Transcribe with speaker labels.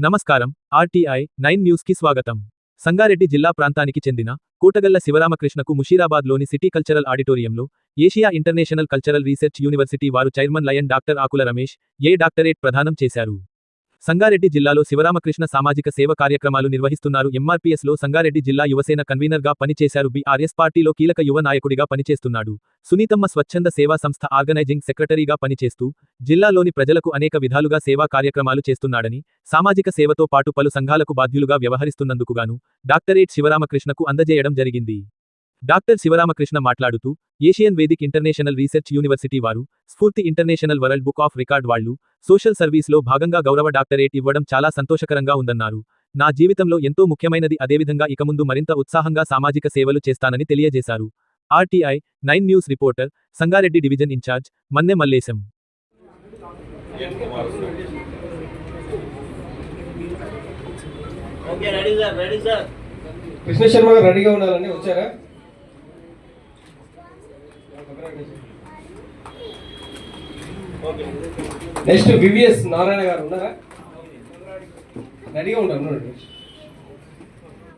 Speaker 1: నమస్కారం. RTI nine న్యూస్కి స్వాగతం. సంగారెడ్డి జిల్లా ప్రాంతానికి చెందిన కూటగల్ల శివరామకృష్ణకు ముషీరాబాద్లోని సిటీ కల్చరల్ ఆడిటోరియంలో Asia international cultural research university వారు chairman lion doctor Akula Ramesh ఏ డాక్టరేట్ ప్రదానం చేశారు. సంగారెడ్డి జిల్లాలో శివరామకృష్ణ సామాజిక సేవ కార్యక్రమాలు నిర్వహిస్తున్నారు. ఎంఆర్పీఎస్లో సంగారెడ్డి జిల్లా యువసేన కన్వీనర్గా పనిచేశారు. బీఆర్ఎస్ పార్టీలో కీలక యువ నాయకుడిగా పనిచేస్తున్నాడు. సునీతమ్మ స్వచ్ఛంద సేవా సంస్థ ఆర్గనైజింగ్ సెక్రటరీగా పనిచేస్తూ జిల్లాలోని ప్రజలకు అనేక విధాలుగా సేవా కార్యక్రమాలు చేస్తున్నాడని సామాజిక సేవతో పాటు పలు సంఘాలకు బాధ్యులుగా వ్యవహరిస్తున్నందుకుగాను డాక్టరేట్ శివరామకృష్ణకు అందజేయడం జరిగింది. డాక్టర్ శివరామకృష్ణ మాట్లాడుతూ Asian vedic international research university వారు స్ఫూర్తి international world book of record వాళ్ళు సోషల్ సర్వీస్లో భాగంగా గౌరవ డాక్టరేట్ ఇవ్వడం చాలా సంతోషకరంగా ఉందన్నారు. నా జీవితంలో ఎంతో ముఖ్యమైనది అదేవిధంగా ఇక ముందు మరింత ఉత్సాహంగా సామాజిక సేవలు చేస్తానని తెలియజేశారు. RTI nine news reporter Sangareddy division in-charge Manne Mallesham.
Speaker 2: Krishna Sharma garu రెడీగా ఉండాలండి వచ్చారా? నెక్స్ట్ వివిఎస్ నారాయణ గారు ఉన్నారా? రెడీగా ఉంటారు